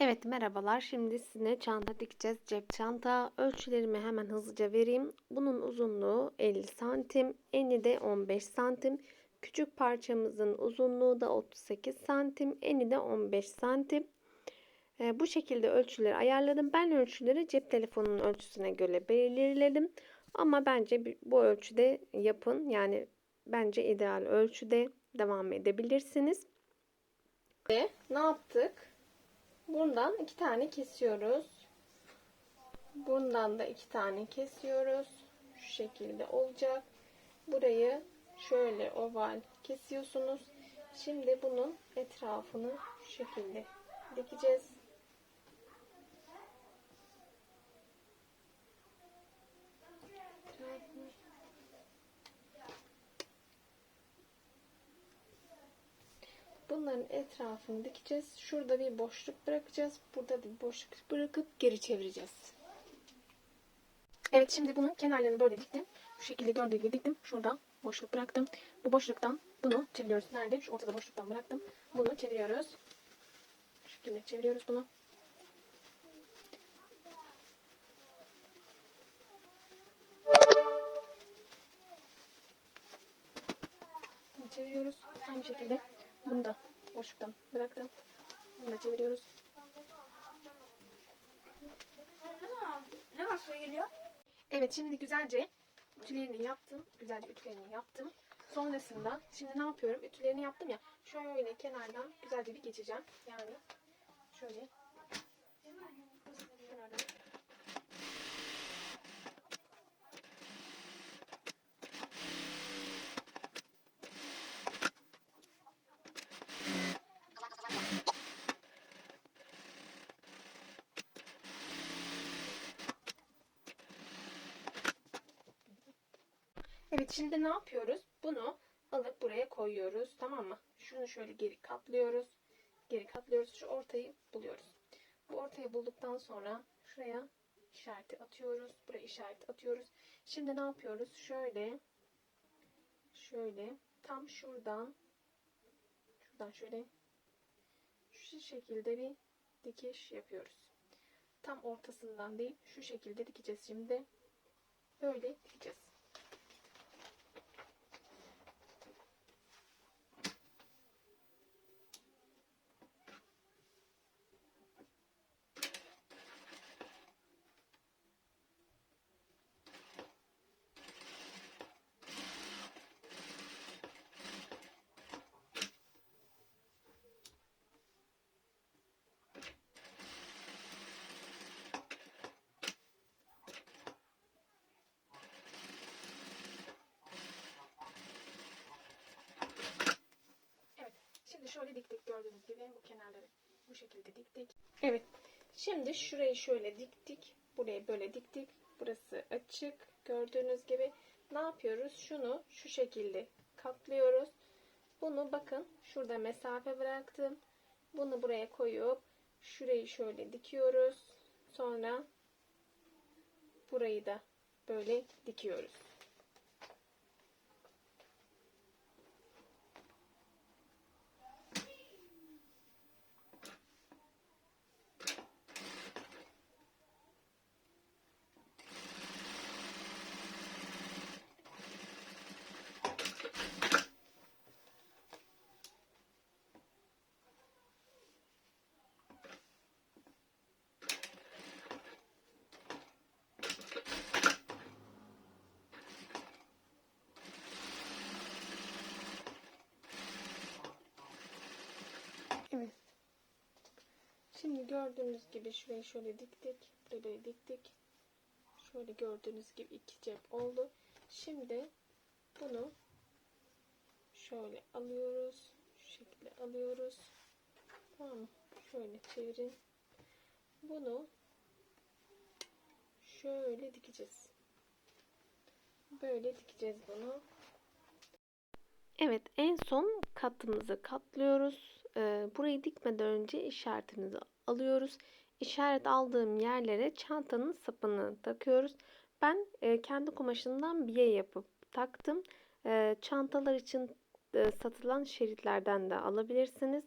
Evet merhabalar. Şimdi size çanta dikeceğiz. Cep çanta. Ölçülerimi hemen hızlıca vereyim. Bunun uzunluğu 50 santim. Eni de 15 santim. Küçük parçamızın uzunluğu da 38 santim. Eni de 15 santim. Ee, bu şekilde ölçüleri ayarladım. Ben ölçüleri cep telefonunun ölçüsüne göre belirledim. Ama bence bu ölçüde yapın. Yani bence ideal ölçüde devam edebilirsiniz. Ve ne yaptık? Bundan iki tane kesiyoruz. Bundan da iki tane kesiyoruz. Şu şekilde olacak. Burayı şöyle oval kesiyorsunuz. Şimdi bunun etrafını şu şekilde dikeceğiz. Etrafını Bunların etrafını dikeceğiz. Şurada bir boşluk bırakacağız. Burada da bir boşluk bırakıp geri çevireceğiz. Evet şimdi bunun kenarlarını böyle diktim. Şu şekilde gördüğü gibi diktim. Şurada boşluk bıraktım. Bu boşluktan bunu çeviriyoruz. Nerede? Şu ortada boşluktan bıraktım. Bunu çeviriyoruz. Şu şekilde çeviriyoruz. Bunu çeviriyoruz. Aynı şekilde bunu da boşluktan bıraktım. Bunu da çeviriyoruz. Ne var suya geliyor? Evet şimdi güzelce ütülerini yaptım. Güzelce ütülerini yaptım. Sonrasında şimdi ne yapıyorum? Ütülerini yaptım ya. Şöyle kenardan güzelce bir geçeceğim. Yani şöyle Evet şimdi ne yapıyoruz? Bunu alıp buraya koyuyoruz. Tamam mı? Şunu şöyle geri katlıyoruz. Geri katlıyoruz. Şu ortayı buluyoruz. Bu ortayı bulduktan sonra şuraya işareti atıyoruz. Buraya işaret atıyoruz. Şimdi ne yapıyoruz? Şöyle şöyle tam şuradan şuradan şöyle şu şekilde bir dikiş yapıyoruz. Tam ortasından değil şu şekilde dikeceğiz şimdi. Böyle dikeceğiz. Şimdi şöyle diktik gördüğünüz gibi bu kenarları bu şekilde diktik. Evet. Şimdi şurayı şöyle diktik. Burayı böyle diktik. Burası açık. Gördüğünüz gibi ne yapıyoruz? Şunu şu şekilde katlıyoruz. Bunu bakın şurada mesafe bıraktım. Bunu buraya koyup şurayı şöyle dikiyoruz. Sonra burayı da böyle dikiyoruz. Şimdi gördüğünüz gibi şurayı şöyle diktik. Burayı böyle diktik. Şöyle gördüğünüz gibi iki cep oldu. Şimdi bunu şöyle alıyoruz. Şu şekilde alıyoruz. Tamam? Şöyle çevirin. Bunu şöyle dikeceğiz. Böyle dikeceğiz bunu. Evet en son katımızı katlıyoruz. Ee, burayı dikmeden önce işaretimizi alıyoruz. İşaret aldığım yerlere çantanın sapını takıyoruz. Ben e, kendi kumaşından biye yapıp taktım. E, çantalar için e, satılan şeritlerden de alabilirsiniz.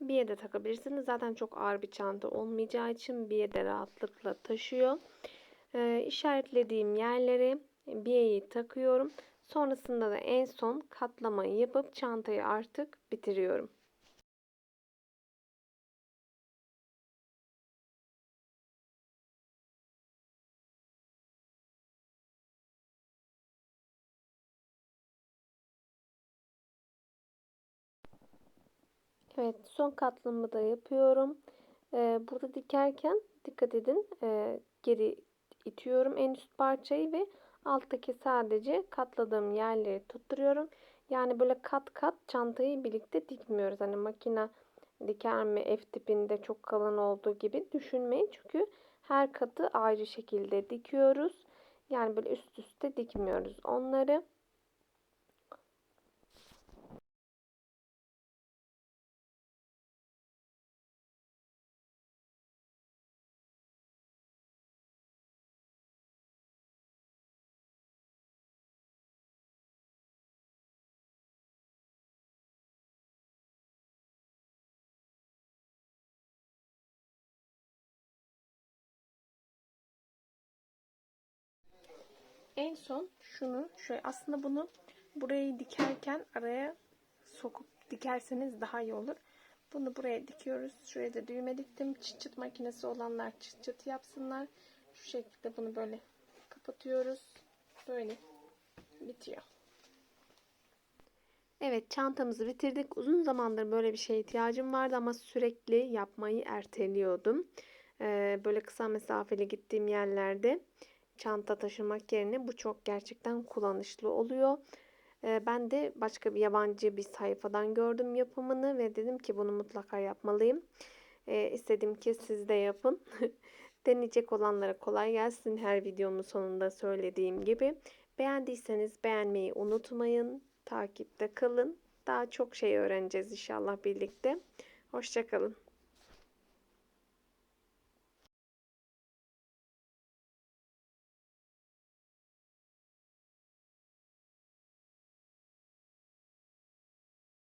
bir yere takabilirsiniz. Zaten çok ağır bir çanta olmayacağı için bir yere rahatlıkla taşıyor. Ee, işaretlediğim yerlere biyeyi takıyorum. Sonrasında da en son katlamayı yapıp çantayı artık bitiriyorum. Evet son katlamı da yapıyorum. Ee, burada dikerken dikkat edin e, geri itiyorum en üst parçayı ve alttaki sadece katladığım yerleri tutturuyorum. Yani böyle kat kat çantayı birlikte dikmiyoruz. Hani makine diker mi F tipinde çok kalın olduğu gibi düşünmeyin. Çünkü her katı ayrı şekilde dikiyoruz. Yani böyle üst üste dikmiyoruz onları. En son şunu şöyle aslında bunu burayı dikerken araya sokup dikerseniz daha iyi olur. Bunu buraya dikiyoruz. Şuraya da düğme diktim. Çıt çıt makinesi olanlar çıt çıt yapsınlar. Şu şekilde bunu böyle kapatıyoruz. Böyle bitiyor. Evet çantamızı bitirdik. Uzun zamandır böyle bir şeye ihtiyacım vardı ama sürekli yapmayı erteliyordum. Ee, böyle kısa mesafeli gittiğim yerlerde çanta taşımak yerine bu çok gerçekten kullanışlı oluyor. Ben de başka bir yabancı bir sayfadan gördüm yapımını ve dedim ki bunu mutlaka yapmalıyım. İstedim ki siz de yapın. Deneyecek olanlara kolay gelsin her videomun sonunda söylediğim gibi. Beğendiyseniz beğenmeyi unutmayın. Takipte kalın. Daha çok şey öğreneceğiz inşallah birlikte. Hoşçakalın.